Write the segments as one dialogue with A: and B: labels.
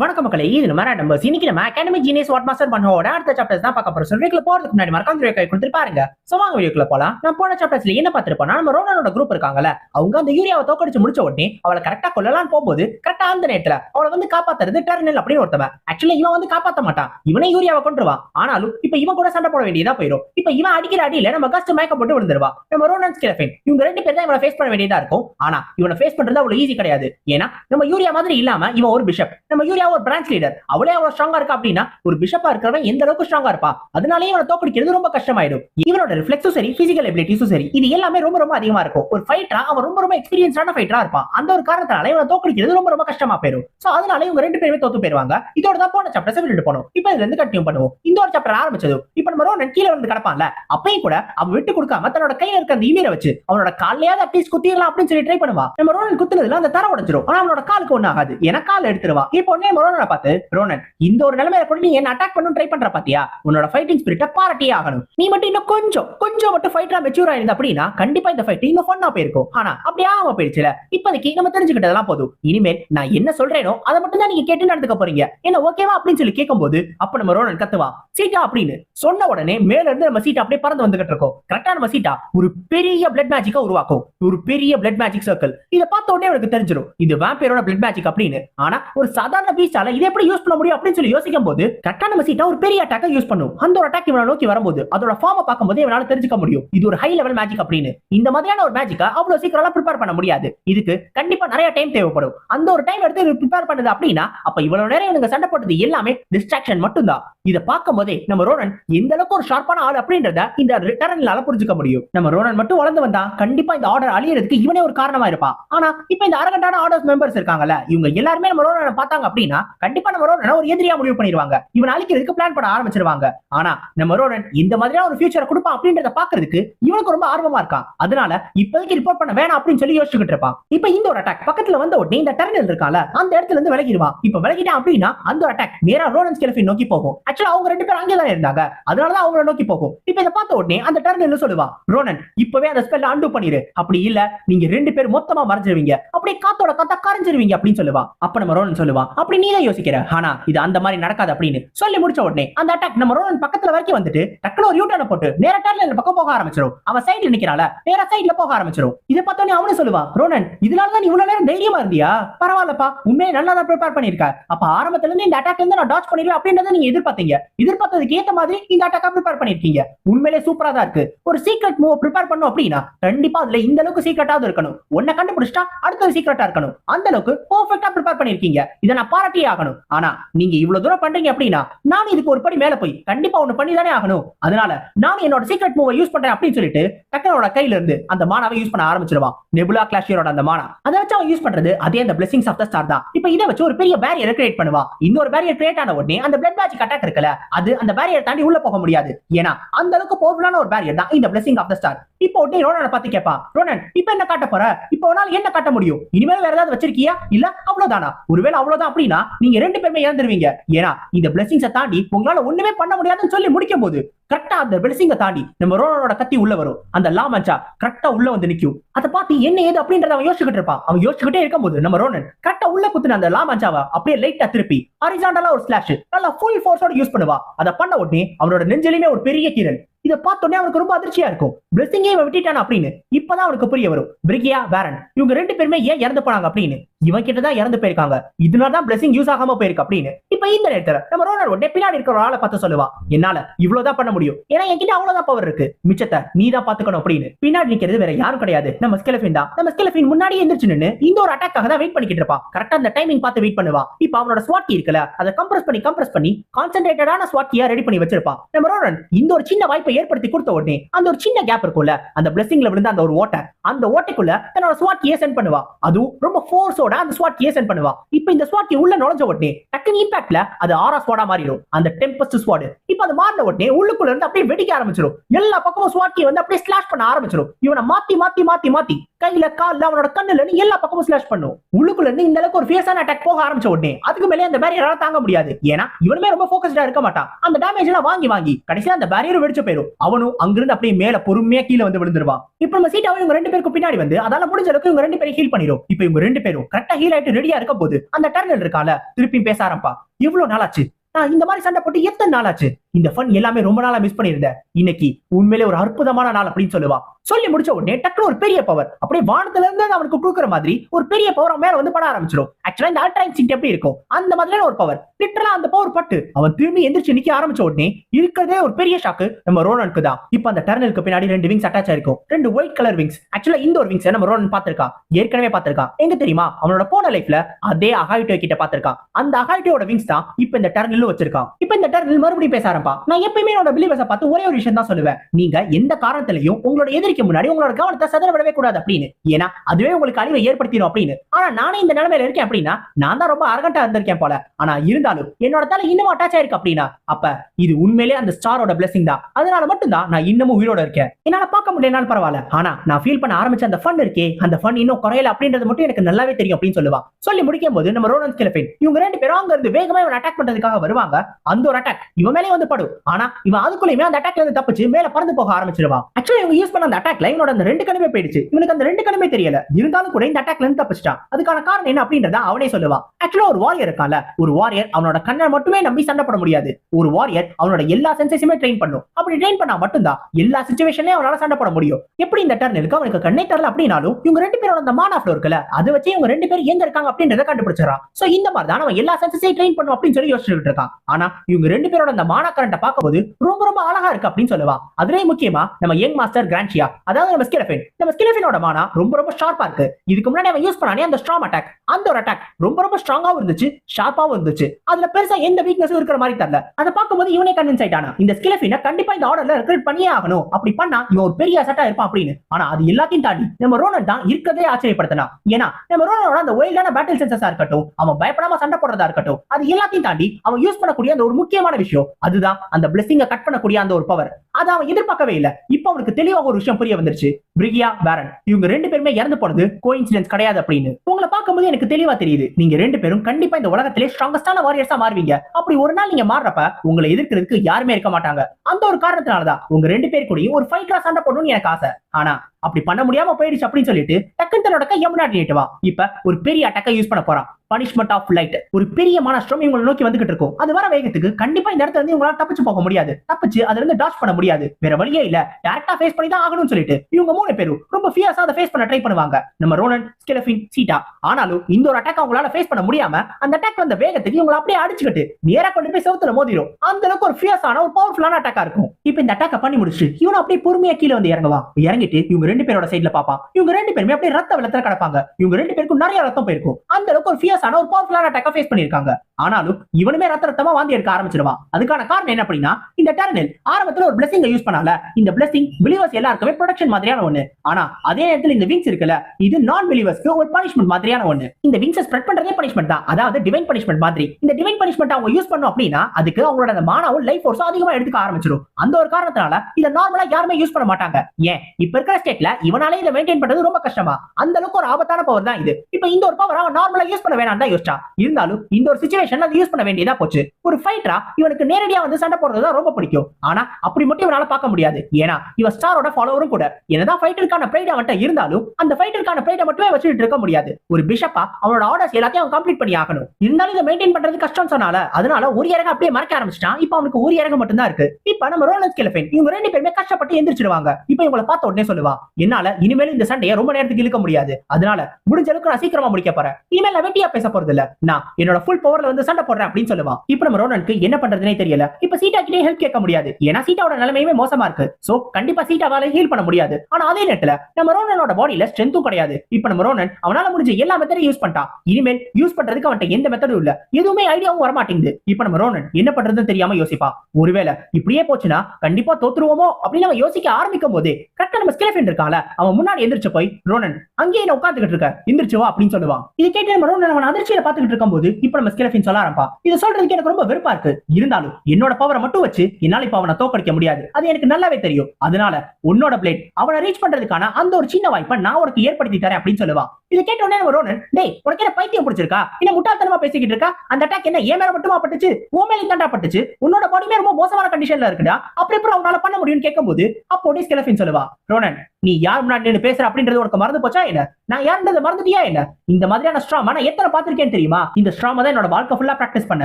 A: வணக்கம் மக்களே இது நம்ம நம்பர்ஸ் இன்னைக்கு நம்ம அகாடமி ஜீனியஸ் வாட் மாஸ்டர் பண்ணோட அடுத்த சாப்டர்ஸ் தான் பார்க்க போறோம். வீடியோல போறதுக்கு முன்னாடி மறக்காம கை கொடுத்து பாருங்க. சோ வாங்க வீடியோக்குள்ள போலாம். நான் போன சாப்டர்ஸ்ல என்ன பார்த்திருப்போம் நம்ம ரோனனோட குரூப் இருக்காங்கல்ல அவங்க அந்த யூரியாவை தோக்கடிச்சு முடிச்ச உடனே அவளை கரெக்டா கொல்லலாம் போகும்போது கரெக்டா அந்த நேரத்துல அவளை வந்து காப்பாத்துறது டெர்னல் அப்படின்னு ஒருத்தவன். ஆக்சுவலி இவன் வந்து காப்பாத்த மாட்டான். இவனே யூரியாவை கொண்டுருவான் ஆனாலும் இப்ப இவன் கூட சண்டை போட வேண்டியதா போயிடும் இப்ப இவன் அடிக்கிற அடியில நம்ம கஷ்ட மயக்கம் போட்டு விழுந்துருவா நம்ம ரோனன் ஸ்கிலஃபின் இவங்க ரெண்டு பேர் தான் இவனை ஃபேஸ் பண்ண வேண்டியதா இருக்கும். ஆனா இவனை ஃபேஸ் பண்றது அவ்வளவு ஈஸி கிடையாது. ஏன்னா நம்ம யூரியா மாதிரி இல்லாம இவன் ஒரு பிஷப் நம்ம யூரியா ஒரு பிரான்ச் லீடர் அவளே அவ்வளவு ஸ்ட்ராங்கா இருக்கா அப்படின்னா ஒரு பிஷப்பா இருக்கிறவன் எந்த அளவுக்கு ஸ்ட்ராங்கா இருப்பா அதனாலேயே இவனை தோக்கடிக்கிறது ரொம்ப கஷ்டமாயிடும். இவனோட ரிஃப்ளெக்ஸும் சரி பிசிக்கல் எபிலிட்டிஸும் சரி இது எல்லாமே ரொம்ப ரொம்ப அதிகமா இருக்கும். ஒரு ஃபைட்டரா அவன் ரொம்ப ரொம்ப எக்ஸ்பீரியன்ஸான ஃபைட்டரா இருப்பான். அந்த ஒரு காரணத்தினால இவனை தோக்கடிக்கிறது ரொம்ப ரொம்ப கஷ்டமா போயிடும். சோ அதனால இவங்க ரெண்டு பேருமே தோத்து போயிருவாங்க. இதோட தான் போன சாப்டர்ஸ் விட்டுட்டு போனோம். இப்போ இதுல இருந்து கண்டினியூ பண்ணுவோம். இந்த ஒரு சாப்டர் ஆரம்பிச்சது இப்போ நம்ம ரோனன் கீழே வந்து கிடப்பான்ல அப்பயும் கூட அவன் விட்டு கொடுக்காம தன்னோட கையில இருக்க அந்த இமீரை வச்சு அவனோட காலையாவது அட்லீஸ்ட் குத்திடலாம் அப்படின்னு சொல்லி ட்ரை பண்ணுவா நம்ம ரோனன் குத்துனதுல அந்த தர உடைஞ்சிரும். ஆனா அவனோட காலுக்கு ஒண்ணு ஆகாது. ஏன்னா கால் எடுத்துருவா இப்போ உடனே ரோனனை பார்த்து ரோனன் இந்த ஒரு நிலைமையில கூட நீ என்ன அட்டாக் பண்ணணும் ட்ரை பண்ற பாத்தியா? உன்னோட ஃபைட்டிங் ஸ்பிரிட்ட பாராட்டி ஆகணும். நீ மட்டும் இன்னும் கொஞ்சம் கொஞ்சம் மட்டும் ஃபைட்டரா மெச்சூர் ஆயிருந்த அப்படின்னா கண்டிப்பா இந்த ஃபைட் இன்னும் ஃபன்னா போயிருக்கும். ஆனா அப்படியே ஆகாம போயிடுச்சுல. இப்போதைக்கு நம்ம தெரிஞ்சுக்கிட்டதெல்லாம் போதும். இனிமேல் நான் என்ன சொல்றேனோ அதை மட்டும் தான் நீங்க கேட்டு நடந்துக்க போறீங்க. என்ன ஓகேவா அப்படின்னு சொல்லி கேட்கும்போது அப்ப நம்ம ரோனன் கத்துவா சீட்டா அப்படின்னு சொன்ன உடனே மேல இருந்து நம்ம சீட்டா அப்படியே பறந்து வந்துகிட்டு இருக்கோம். கரெக்டா நம்ம சீட்டா ஒரு பெரிய பிளட் மேஜிக்கா உருவாக்கும். ஒரு பெரிய பிளட் மேஜிக் சர்க்கிள் இதை பார்த்த உடனே அவனுக்கு தெரிஞ்சிடும் இது வேம்பையரோட பிளட் மேஜிக் அப்படின்னு. ஆனா ஒரு சாதாரண பீஸால இதை எப்படி யூஸ் பண்ண முடியும் அப்படின்னு சொல்லி யோசிக்கும் போது கரெக்டா சீட்டா ஒரு பெரிய அட்டாக்கை யூஸ் பண்ணும். அந்த ஒரு அட்டாக் இவனை நோக்கி வரும்போது அதோட ஃபார்மை பார்க்கும்போது இவனால தெரிஞ்சுக்க முடியும். இது ஒரு ஹை லெவல் மேஜிக் அப்படின்னு. இந்த மாதிரியான ஒரு மேஜிக்கா அவ்வளவு சீக்கிரம் ப்ரிப்பேர் பண்ண முடியாது. இதுக்கு கண்டிப்பா நிறைய டைம் தேவைப்படும். அந்த ஒரு டைம் எடுத்து ப்ரிப்பேர் பண்ணுது அப்படின்னா அப்ப இவ்வளவு நேரம் இவங்க சண்டை போட்டது எல்லாமே டிஸ்ட்ராக்ஷன் மட்டும்தான். இதை பார்க்கும் போதே நம்ம ரோனன் எந்த அளவுக்கு ஒரு ஷார்ப்பான ஆள் அப்படின்றத இந்த ரிட்டர்னால புரிஞ்சுக்க முடியும். நம்ம ரோனன் மட்டும் வளர்ந்து வந்தா கண்டிப்பா இந்த ஆர்டர் அழியறதுக்கு இவனே ஒரு காரணமா இருப்பான். ஆனா இப்ப இந்த அரகண்டான ஆர்டர்ஸ் மெம்பர்ஸ் இருக்காங்கல்ல இவங்க எல்லாருமே நம்ம ரோனனை பார்த்தாங்க அப்படின்னா கண்டிப்பா நம்ம ரோனனை ஒரு எதிரியா முடிவு பண்ணிடுவாங்க. இவன் அழிக்கிறதுக்கு பிளான் பண்ண ஆரம்பிச்சிருவாங்க. ஆனா நம்ம ரோனன் இந்த மாதிரியான ஒரு ஃபியூச்சரை கொடுப்பான் அப்படின்றத பாக்குறதுக்கு இவனுக்கு ரொம்ப ஆர்வமா இருக்கான். அதனால இப்போதைக்கு ரிப்போர்ட் பண்ண வேணாம் அப்படின்னு சொல்லி யோசிச்சுக்கிட்டு இருப்பான். இப்ப இந்த ஒரு அட்டாக் பக்கத்துல வந்த உடனே இந்த டெர்மினல் இருக்கால அந்த இடத்துல இருந்து விலகிடுவான். இப்ப விலகிட்டான் அப்படின்னா அந்த அட்டாக் நேரா ரோனன் ஸ்கெலஃபின் நோக்கி போகும். ஆக்சுவலா அவங்க ரெண்டு பேரும் அங்கே தான் இருந்தாங்க. அதனாலதான் அவங்கள நோக்கி போகும். இப்ப இதை பார்த்த உடனே அந்த டெர்மினல் சொல்லுவா ரோனன் இப்பவே அந்த ஸ்பெல்ல அண்டு பண்ணிரு. அப்படி இல்ல நீங்க ரெண்டு பேரும் மொத்தமா மறைஞ்சிருவீங்க. அப்படியே காத்தோட காத்தா கரைஞ்சிருவீங்க அப்படின்னு சொல்லுவா அப்ப நம்ம ரோனன் சொல்லுவான் அப்படி நீ தான் யோசிக்கிற? ஆனா இது அந்த மாதிரி நடக்காது அப்படின்னு சொல்லி முடிச்ச உடனே அந்த அட்டாக் நம்ம ரோலன் பக்கத்துல வரைக்கும் வந்துட்டு டக்குனு ஒரு யூட்டர்னை போட்டு நேரா டர்ல பக்கம் போக ஆரம்பிச்சிடும் அவன் சைடுல நிக்கிறால நேரா சைடுல போக ஆரம்பிச்சிடும் இதை பார்த்தோன்னே அவனு சொல்லுவா ரோனன் இதனால தான் இவ்வளவு நேரம் தைரியமா இருந்தியா? பரவாயில்லப்பா உண்மையை நல்லா தான் ப்ரிப்பேர் பண்ணிருக்க அப்ப ஆரம்பத்துல இருந்து இந்த அட்டாக் இருந்து நான் டாச் பண்ணிடுவேன் அப்படின்றத நீங்க எதிர்பார்த்தீங்க. எதிர்பார்த்ததுக்கு ஏத்த மாதிரி இந்த அட்டாக்கா ப்ரிப்பேர் பண்ணிருக்கீங்க உண்மையிலே சூப்பரா தான் இருக்கு. ஒரு சீக்ரெட் மூவ் ப்ரிப்பேர் பண்ணும் அப்படின்னா கண்டிப்பா அதுல இந்த அளவுக்கு சீக்ரெட்டாவது இருக்கணும். ஒன்ன கண்டுபிடிச்சிட்டா அடுத்த சீக்ரெட்டா இருக்கணும். அந்த அளவுக்கு பெர்ஃபெக்ட்டா ப்ரிப்பேர் பண்ணிருக்கீங்க இதை நான் பாராட்டி பாராட்டியே ஆகணும். ஆனா நீங்க இவ்வளவு தூரம் பண்றீங்க அப்படின்னா நான் இதுக்கு ஒரு படி மேல போய் கண்டிப்பா ஒண்ணு பண்ணி தானே ஆகணும். அதனால நான் என்னோட சீக்ரெட் மூவை யூஸ் பண்றேன் அப்படின்னு சொல்லிட்டு டக்கனோட கையில இருந்து அந்த மானாவை யூஸ் பண்ண ஆரம்பிச்சிருவான். நெபுலா கிளாஷியரோட அந்த மானா. அதை வச்சு அவன் யூஸ் பண்றது அதே அந்த பிளெஸிங்ஸ் ஆஃப் த ஸ்டார் தான். இப்போ இதை வச்சு ஒரு பெரிய பேரியர் கிரியேட் பண்ணுவான் இன்னொரு பேரியர் கிரியேட் ஆன உடனே அந்த பிளட் மேஜிக் அட்டாக் இருக்கல அது அந்த பேரியர் தாண்டி உள்ள போக முடியாது. ஏன்னா அந்த அளவுக்கு பவர்ஃபுல்லான ஒரு பேரியர் தான் இந்த பிளெஸிங் ஆஃப் த ஸ்டார் இப்போ உடனே ரோனனை பார்த்து கேட்பா ரோனன் இப்போ என்ன காட்ட போற? இப்போ உன்னால என்ன காட்ட முடியும்? இனிமேல் வேற ஏதாவது வச்சிருக்கியா? இல்ல அவ்வளவுதானா? ஒருவேளை அவ்வளவுதான் அப்படின்னா நீங்க ரெண்டு பேருமே இறந்துருவீங்க. ஏன்னா இந்த பிளஸிங்ஸை தாண்டி உங்களால ஒண்ணுமே பண்ண முடியாதுன்னு சொல்லி முடிக்கும் போது கரெக்டா அந்த பிளெஸிங்கை தாண்டி நம்ம ரோனோட கத்தி உள்ள வரும். அந்த லா மச்சா கரெக்டா உள்ள வந்து நிக்கும். அதை பார்த்து என்ன ஏது அப்படின்றத அவன் யோசிச்சுக்கிட்டு இருப்பான். அவன் யோசிச்சுக்கிட்டே இருக்கும்போது நம்ம ரோனன் கரெக்டா உள்ள குத்துன அந்த லா மச்சாவை அப்படியே லைட்டா திருப்பி ஹரிசாண்டலா ஒரு ஸ்லாஷ் நல்லா ஃபுல் ஃபோர்ஸோட யூஸ் பண்ணுவா. அதை பண்ண உடனே அவனோட நெஞ்சிலுமே ஒரு பெரிய கீரல் இதை பார்த்தோன்னே அவனுக்கு ரொம்ப அதிர்ச்சியா இருக்கும். பிளஸிங்கே விட்டுட்டான் அப்படின்னு இப்பதான் அவனுக்கு புரிய வரும். பிரிகியா வேரன் இவங்க ரெண்டு பேருமே ஏன் இறந்து போனாங்க அப்படின்னு. இவன் கிட்ட தான் இறந்து போயிருக்காங்க. இதனால தான் பிளெஸிங் யூஸ் ஆகாம போயிருக்கு அப்படின்னு. இப்ப இந்த நேரத்துல நம்ம ரோனர் உடனே பின்னாடி இருக்கிற ஆளை பார்த்து சொல்லுவா. என்னால இவ்வளவுதான் பண்ண முடியும். ஏன்னா என்கிட்ட அவ்வளவுதான் பவர் இருக்கு. மிச்சத்தை நீ தான் பாத்துக்கணும் அப்படின்னு. பின்னாடி நிக்கிறது வேற யாரும் கிடையாது. நம்ம ஸ்கெலஃபின் தான். நம்ம ஸ்கெலஃபின் முன்னாடி எந்திரிச்சு நின்று இந்த ஒரு அட்டாக்காக தான் வெயிட் பண்ணிக்கிட்டு இருப்பான். கரெக்டா அந்த டைமிங் பார்த்து வெயிட் பண்ணுவா. இப்ப அவனோட ஸ்வாட் இருக்குல்ல அதை கம்ப்ரஸ் பண்ணி கம்ப்ரஸ் பண்ணி கான்சென்ட்ரேட்டடான ஸ்வாட்கியா ரெடி பண்ணி வச்சிருப்பான். நம்ம ரோரன் இந்த ஒரு சின்ன வாய்ப்பை ஏற்படுத்தி கொடுத்த உடனே அந்த ஒரு சின்ன கேப் இருக்கும்ல அந்த பிளஸிங்ல விழுந்த அந்த ஒரு ஓட்டை அந்த ஓட்டைக்குள்ள தன்னோட ஸ்வாட் சென்ட் பண்ணுவா. அதுவும் ரொம்ப ஃபோர்ஸோட அந்த ஸ்வாட் கீயை சென்ட் பண்ணுவா. இப்போ இந்த ஸ்வாட் உள்ள நுழைஞ்ச உடனே டக்குன்னு இம்பாக்ட்ல அது ஆரா ஸ்வாடா மாறிடும். அந்த டெம்பஸ்ட் ஸ்வாட் இப்போ அது மாறின உடனே உள்ளுக்குள்ள இருந்து அப்படியே வெடிக்க ஆரம்பிச்சிடும். எல்லா பக்கமும் ஸ்வாட் வந்து அப்படியே ஸ்லாஷ் பண்ண ஆரம்பிச்சிடும். இவனை மாத்தி மாத்தி மாத்தி மாத்தி கையில கால்ல அவனோட கண்ணுல இருந்து எல்லா பக்கமும் ஸ்லாஷ் பண்ணும். உள்ளுக்குள்ள இருந்து இந்த அளவுக்கு ஒரு ஃபேஸான அட்டாக் போக ஆரம்பிச்ச உடனே அதுக்கு மேலே அந்த பேரியர் தாங்க முடியாது. ஏன்னா இவனுமே ரொம்ப போக்கஸ்டா இருக்க மாட்டான். அந்த டேமேஜ் எல்லாம் வாங்கி வாங்கி கடைசியா அந்த பேரியர் வெடிச்சு போயிடும் அவனும் அங்கிருந்து அப்படியே மேல பொறுமையா கீழே வந்து விழுந்துருவான். இப்ப நம்ம சீட்டாவும் இவங்க ரெண்டு பேருக்கு பின்னாடி வந்து அதால முடிஞ்ச அளவுக்கு இவங்க ரெண்டு பேரும் ஹீல் பண்ணிடும் இப்போ இவங்க ரெண்டு பேரும் கரெக்டா ஹீல் ஆயிட்டு ரெடியா இருக்க போது அந்த டர்னல் இருக்கால திருப்பியும் பேச ஆரம்பா இவ்வளவு நாளாச்சு. நான் இந்த மாதிரி சண்டை போட்டு எத்தனை நாளாச்சு? இந்த ஃபன் எல்லாமே ரொம்ப நாளா மிஸ் பண்ணியிருந்தேன் இன்னைக்கு உண்மையிலே ஒரு அற்புதமான நாள் அப்படின்னு சொல்லுவா. சொல்லி முடிச்ச உடனே டக்குனு ஒரு பெரிய பவர் அப்படியே வானத்துல இருந்து அவனுக்கு கொடுக்குற மாதிரி ஒரு பெரிய பவர் அவன் மேல வந்து பட ஆரம்பிச்சிடும். ஆக்சுவலா இந்த அல்ட்ரா இன்சிட் எப்படி இருக்கும்? அந்த மாதிரியான ஒரு பவர் லிட்டரலா அந்த பவர் பட்டு அவன் திரும்பி எந்திரிச்சு நிக்க ஆரம்பிச்ச உடனே இருக்கிறதே ஒரு பெரிய ஷாக்கு நம்ம ரோனனுக்கு தான். இப்ப அந்த டர்னலுக்கு பின்னாடி ரெண்டு விங்ஸ் அட்டாச் ஆயிருக்கும். ரெண்டு ஒயிட் கலர் விங்ஸ் ஆக்சுவலா இந்த ஒரு விங்ஸ் நம்ம ரோனன் பாத்திருக்கான் ஏற்கனவே பாத்திருக்கான் எங்க தெரியுமா? அவனோட போன லைஃப்ல அதே அகாயிட்டோ கிட்ட பாத்திருக்கான் அந்த அகாயிட்டோட விங்ஸ் தான் இப்ப இந்த டர்னலும் வச்சிருக்கான். இப்ப இந்த டர்னல் மறுபடியும் பேச ஆரம்பா நான் எப்பயுமே என்னோட பிலீவர்ஸை பார்த்து ஒரே ஒரு விஷயம் தான் சொல்லுவேன். நீங்க எந்த காரணத்திலையும் உங்களோட எதிரிக்கு முன்னாடி உங்களோட கவனத்தை சதற விடவே கூடாது அப்படின்னு. ஏன்னா அதுவே உங்களுக்கு அழிவை ஏற்படுத்திடும் அப்படின்னு. ஆனா நானே இந்த நிலைமையில இருக்கேன் அப்படின்னா நான் தான் ரொம்ப அரகண்டா இருந்திருக்கேன் போல. ஆனா இருந்தாலும் என்னோட தலை இன்னமும் அட்டாச் ஆயிருக்கு அப்படின்னா அப்ப இது உண்மையிலே அந்த ஸ்டாரோட பிளஸிங் தான். அதனால மட்டும்தான் நான் இன்னமும் உயிரோட இருக்கேன். என்னால பார்க்க முடியலனாலும் பரவாயில்ல. ஆனா நான் ஃபீல் பண்ண ஆரம்பிச்ச அந்த ஃபன் இருக்கே அந்த ஃபன் இன்னும் குறையல அப்படின்றது மட்டும் எனக்கு நல்லாவே தெரியும் அப்படின்னு சொல்லுவான் சொல்லி முடிக்கும் போது நம்ம ரோனன் ஸ்கெலபின் இவங்க ரெண்டு பேரும் அங்க இருந்து வேகமா இவன் அட்டாக் பண்றதுக்காக வருவாங்க. அந்த ஒரு அட்டாக் இவன் மேலே வந்து படும் ஆனா இவன் அதுக்குள்ளயுமே அந்த அட்டாக்ல இருந்து தப்பிச்சு மேல பறந்து போக ஆரம்பிச்சிருவா. ஆக்சுவலி இவங்க யூஸ் பண்ண அந்த அட்டாக்ல இவனோட அந்த ரெண்டு கணுமே போயிடுச்சு. இவனுக்கு அந்த ரெண்டு கணுமே தெரியல. இருந்தாலும் கூட இந்த அட்டாக்ல இருந்து தப்பிச்சிட்டான். அதுக்கான காரணம் என்ன அப்படின்றத அவனே சொல்லுவான் ஆக்சுவலா ஒரு வாரியர் இருக்கான்ல. ஒரு வாரியர் அவனோட கண்ணை மட்டுமே நம்பி சண்டை போட முடியாது. ஒரு வாரியர் அவனோட எல்லா சென்சஸுமே ட்ரெயின் பண்ணும். அப்படி ட்ரெயின் பண்ணா மட்டும்தான் எல்லா சுச்சுவேஷன்லயும் அவனால சண்டை போட முடியும். எப்படி இந்த டர்ன் இருக்கு? அவனுக்கு கண்ணே தரல அப்படின்னாலும் இவங்க ரெண்டு பேரோட அந்த மான் ஆஃப்ல இருக்குல்ல அதை வச்சு இவங்க ரெண்டு பேரும் எங்க இருக்காங்க அப்படின்றத கண்டுபிடிச்சிடறான். சோ இந்த மாதிரி தான் அவன் எல்லா சென்சஸையும் ட்ரெயின் பண்ணும் அப்படின்னு சொல்லி யோசிச்சுட்டு இருக்கான். ஆனா இவங்க ரெண்டு பேரோட அந்த மானா கரண்ட பார்க்கும்போது ரொம்ப ரொம்ப அழகா இருக்கு அப்படின்னு சொல்லுவா. அதுலயே முக்கியமா நம்ம யங் மாஸ்டர் கிரான்ஷியா அதாவது நம்ம ஸ்கிலஃபின். நம்ம ஸ்கிலஃபினோட மானா ரொம்ப ரொம்ப ஷார்ப்பா இருக்கு. இதுக்கு முன்னாடி அவன் யூஸ் பண்ணானே அந்த ஸ்ட்ராங் அட்டாக் அந்த ஒரு அட்டாக் ரொம்ப ரொம்ப ஸ்ட்ராங்காவும் இருந்துச்சு ஷார்ப்பாவும் இருந்துச்சு. அதுல பெருசா எந்த வீக்னஸும் இருக்கிற மாதிரி தெரியல. அதை பார்க்கும்போது இவனே கன்வின்ஸ் ஆயிட்டானா இந்த ஸ்கிலஃபினை கண்டிப்பா இந்த ஆர்டர்ல ரெக்ரூட் பண்ணியே ஆகணும். அப்படி பண்ணா இவன் ஒரு பெரிய அசட்டா இருப்பான் அப்படின்னு. ஆனா அது எல்லாத்தையும் தாண்டி நம்ம ரோனன் தான் இருக்கிறதே ஆச்சரியப்படுத்தினா. ஏன்னா நம்ம ரோனோட அந்த ஒயில்டான பேட்டில் சென்சஸா இருக்கட்டும் அவன் பயப்படாம சண்டை போடுறதா இருக்கட்டும் அது எல்லாத்தையும் தாண்டி அவன் யூஸ் பண்ணக்கூடிய அந்த ஒரு முக்கியமான விஷயம் அதுதான் அந்த பிளெஸிங்கை கட் பண்ணக்கூடிய அந்த ஒரு பவர் அதை அவன் எதிர்பார்க்கவே இல்ல. இப்போ அவனுக்கு தெளிவாக ஒரு விஷயம் புரிய வந்துருச்சு. பிரிகியா பேரன் இவங்க ரெண்டு பேருமே இறந்து போனது கோயின்சிடன்ஸ் கிடையாது அப்படின்னு. உங்களை பார்க்கும்போது எனக்கு தெளிவா தெரியுது. நீங்க ரெண்டு பேரும் கண்டிப்பா இந்த உலகத்திலே ஸ்ட்ராங்கஸ்டான வாரியர்ஸா மாறுவீங்க. அப்படி ஒரு நாள் நீங்க மாறுறப்ப உங்களை எதிர்க்கிறதுக்கு யாருமே இருக்க மாட்டாங்க. அந்த ஒரு காரணத்தினாலதான் உங்க ரெண்டு பேர் கூடயும் ஒரு ஃபைட்டரா சண்டை போடணும்னு எனக்கு ஆசை. ஆனா அப்படி பண்ண முடியாம போயிடுச்சு அப்படின்னு சொல்லிட்டு டக்குன்னு தன்னோட கையை முன்னாடி நீட்டுவா. இப்ப ஒரு பெரிய அட்டாக்கை யூஸ் பண்ண போறான். பனிஷ்மெண்ட் ஆஃப் லைட் ஒரு பெரிய மானஸ்ட்ரம் இவங்களை நோக்கி வந்துகிட்டு இருக்கும். அது வர வேகத்துக்கு கண்டிப்பா இந்த இடத்துல இருந்து இவங்களால தப்பிச்சு போக முடியாது. தப்பிச்சு அதுல இருந்து டாச் பண்ண முடியும் முடியாது. வேற வழியே இல்ல. டேரக்டா ஃபேஸ் பண்ணி தான் ஆகணும்னு சொல்லிட்டு இவங்க மூணு பேரும் ரொம்ப ஃபியர்ஸா அதை ஃபேஸ் பண்ண ட்ரை பண்ணுவாங்க. நம்ம ரோலன் ஸ்கெலஃபின் சீட்டா. ஆனாலும் இந்த ஒரு அட்டாக் அவங்களால ஃபேஸ் பண்ண முடியாம அந்த அட்டாக் வந்த வேகத்துக்கு இவங்களை அப்படியே அடிச்சுக்கிட்டு நேரா கொண்டு போய் செவத்துல மோதிரும். அந்த அளவுக்கு ஒரு ஃபியர்ஸான ஒரு பவர்ஃபுல்லான அட்டாக்கா இருக்கும். இப்போ இந்த அட்டாக்கை பண்ணி முடிச்சு இவனும் அப்படியே பொறுமையா கீழே வந்து இறங்குவான். இறங்கிட்டு இவங்க ரெண்டு பேரோட சைட்ல பாப்பான் இவங்க ரெண்டு பேருமே அப்படியே ரத்த வெள்ளத்துல கிடப்பாங்க. இவங்க ரெண்டு பேருக்கும் நிறைய ரத்தம் போயிருக்கும். அந்த அளவுக்கு ஒரு ஃபியர்ஸான ஒரு பவர்ஃபுல்லான அட்டாக்கா ஃபேஸ் பண்ணிருக்காங்க ஆனாலும் இவனுமே ரத்த ரத்தமா வாந்தி எடுக்க ஆரம்பிச்சிருவான். அதுக்கான காரணம் என்ன அப்படின்னா இந்த டர்னில் ஆரம்பத்துல ஒரு பிளஸ் பிளஸிங் யூஸ் பண்ணால இந்த பிளஸிங் பிலிவர்ஸ் எல்லாருக்குமே ப்ரொடக்ஷன் மாதிரியான ஒண்ணு. ஆனா அதே நேரத்தில் இந்த விங்ஸ் இருக்குல்ல இது நான் பிலிவர்ஸ்க்கு ஒரு பனிஷ்மெண்ட் மாதிரியான ஒண்ணு. இந்த விங்ஸ் ஸ்ப்ரெட் பண்றதே பனிஷ்மெண்ட் தான். அதாவது டிவைன் பனிஷ்மெண்ட் மாதிரி. இந்த டிவைன் பனிஷ்மெண்ட் அவங்க யூஸ் பண்ணோம் அப்படின்னா அதுக்கு அவங்களோட அந்த மானாவும் லைஃப் ஃபோர்ஸும் அதிகமா எடுத்துக்க ஆரம்பிச்சிடும். அந்த ஒரு காரணத்தினால இதை நார்மலா யாருமே யூஸ் பண்ண மாட்டாங்க. ஏன்? இப்ப இருக்கிற ஸ்டேட்ல இவனாலே இதை மெயின்டைன் பண்றது ரொம்ப கஷ்டமா. அந்த அளவுக்கு ஒரு ஆபத்தான பவர் தான் இது. இப்ப இந்த ஒரு பவர் அவன் நார்மலா யூஸ் பண்ண வேணாம் தான் யோசிச்சா இருந்தாலும் இந்த ஒரு சுச்சுவேஷன் அதை யூஸ் பண்ண வேண்டியதா போச்சு. ஒரு ஃபைட்டரா இவனுக்கு நேரடியா வந்து சண்டை போடுறது தான் ரொம்ப பிடிக்கும். ஆனா அப்படி மட்டும் இவனால பார்க்க முடியாது. ஏன்னா இவன் ஸ்டாரோட ஃபாலோவரும் கூட. என்னதான் ஃபைட்டருக்கான பிரைட் அவன்கிட்ட இருந்தாலும் அந்த ஃபைட்டருக்கான பிரைட மட்டுமே வச்சுட்டு இருக்க முடியாது. ஒரு பிஷப்பா அவனோட ஆர்டர்ஸ் எல்லாத்தையும் அவன் கம்ப்ளீட் பண்ணி ஆகணும். இருந்தாலும் இதை மெயின்டைன் பண்றது கஷ்டம் சொன்னால அதனால ஒரு இறங்க அப்படியே மறக்க ஆரம்பிச்சிட்டான். இப்போ அவனுக்கு ஒரு இறங்க மட்டும் தான் இருக்கு. இப்ப நம்ம ரோலன்ஸ் கிளஃபைன் இவங்க ரெண்டு பேருமே கஷ்டப்பட்டு எந்திரிச்சிருவாங்க. இப்போ இவங்களை பார்த்த உடனே சொல்லுவா என்னால இனிமேல் இந்த சண்டையை ரொம்ப நேரத்துக்கு இழுக்க முடியாது. அதனால முடிஞ்ச அளவுக்கு நான் சீக்கிரமா முடிக்க போறேன். இனிமேல் நான் வெட்டியா பேச போறது இல்ல. நான் என்னோட ஃபுல் பவர்ல வந்து சண்டை போடுறேன் அப்படின்னு சொல்லுவான் இப்போ நம்ம ரோனனுக்கு என்ன பண்றதுனே தெரியல. இப்ப சீட்டா கிட்டே ஹெல்ப் கேட்க முடியாது. ஏன்னா சீட்டாவோட நிலைமை நிலைமையுமே மோசமா இருக்கு. சோ கண்டிப்பா சீட்டாவால ஹீல் பண்ண முடியாது. ஆனா அதே நேரத்துல நம்ம ரோனனோட பாடியில ஸ்ட்ரென்த்தும் கிடையாது. இப்ப நம்ம ரோனன் அவனால முடிஞ்ச எல்லா மெத்தடையும் யூஸ் பண்ணிட்டான். இனிமேல் யூஸ் பண்றதுக்கு அவன்கிட்ட எந்த மெத்தடும் இல்ல. எதுவுமே ஐடியாவும் வர மாட்டேங்குது இப்ப நம்ம ரோனன் என்ன பண்றதுன்னு தெரியாம யோசிப்பா. ஒருவேளை இப்படியே போச்சுன்னா கண்டிப்பா தோத்துருவோமோ? அப்படின்னு அவன் யோசிக்க ஆரம்பிக்கும் போது கரெக்டா நம்ம ஸ்கிலஃபின் இருக்கால அவன் முன்னாடி எந்திரிச்சு போய் ரோனன் அங்கேயே நான் உட்காந்துக்கிட்டு இருக்க. எந்திரிச்சு வா அப்படின்னு சொல்லுவான். இது கேட்டு நம்ம ரோனன் அவன் அதிர்ச்சியில பாத்துக்கிட்டு இருக்கும்போது இப்ப நம்ம ஸ்கிலஃபின் சொல்ல ஆரம்பா இது சொல்றதுக்கு எனக்கு ரொம்ப வெறுப்பா இருக்கு. இருந்தாலும் என்னோட பவரை மட்டும் வச்சு என்னால இப்ப அவனை தோக்கடிக்க முடியாது. அது எனக்கு நல்லாவே தெரியும். அதனால உன்னோட பிளேட் அவனை ரீச் பண்றதுக்கான அந்த ஒரு சின்ன வாய்ப்பை நான் உனக்கு ஏற்படுத்தி தரேன் அப்படின்னு சொல்லுவான் இது கேட்ட உடனே ரோனன் டேய் உனக்கு என்ன பைத்தியம் பிடிச்சிருக்கா? என்ன முட்டாள்தனமா பேசிக்கிட்டு இருக்கா? அந்த அட்டாக் என்ன ஏன் மேல மட்டுமா பட்டுச்சு? உன் மேல தாண்டா பட்டுச்சு? உன்னோட பாடியுமே ரொம்ப மோசமான கண்டிஷன்ல இருக்குடா. அப்புறம் எப்படி அவனால பண்ண முடியும்னு கேட்கும்போது அப்போ ஸ்கெலஃபின் சொல்லுவா ரோனன் நீ யார் முன்னாடி நின்று பேசுற அப்படின்றது உனக்கு மறந்து போச்சா என்ன? நான் யாருன்றதை மறந்துட்டியா என்ன? இந்த மாதிரியான ஸ்ட்ராமா நான் எத்தனை பாத்திருக்கேன்னு தெரியுமா? இந்த ஸ்ட்ராமா தான் என்னோட வாழ்க்கை ஃபுல்லா பிராக்டிஸ் பண்ண.